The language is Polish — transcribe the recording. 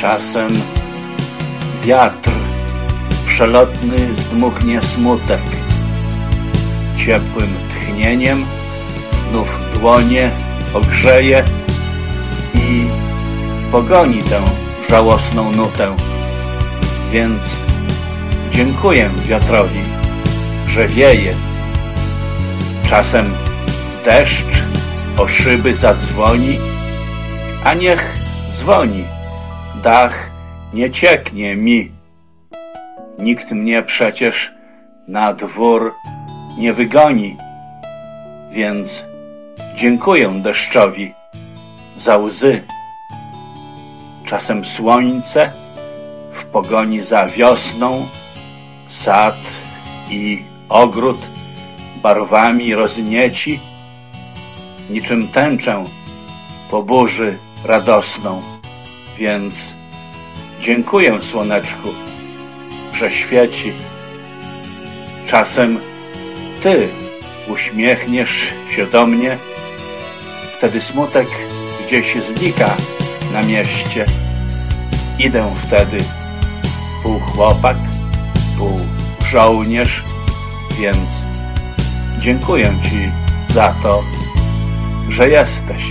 Czasem wiatr przelotny zdmuchnie smutek. Ciepłym tchnieniem znów dłonie ogrzeje i pogoni tę żałosną nutę. Więc dziękuję wiatrowi, że wieje. Czasem deszcz o szyby zadzwoni, a niech dzwoni, dach nie cieknie mi. Nikt mnie przecież na dwór nie wygoni, więc dziękuję deszczowi za łzy. Czasem słońce w pogoni za wiosną, sad i ogród barwami roznieci, niczym tęczę po burzy radosną. Więc dziękuję słoneczku, że świeci. Czasem ty uśmiechniesz się do mnie, wtedy smutek gdzieś znika na mieście. Idę wtedy pół chłopak, pół żołnierz, więc dziękuję Ci za to, że jesteś.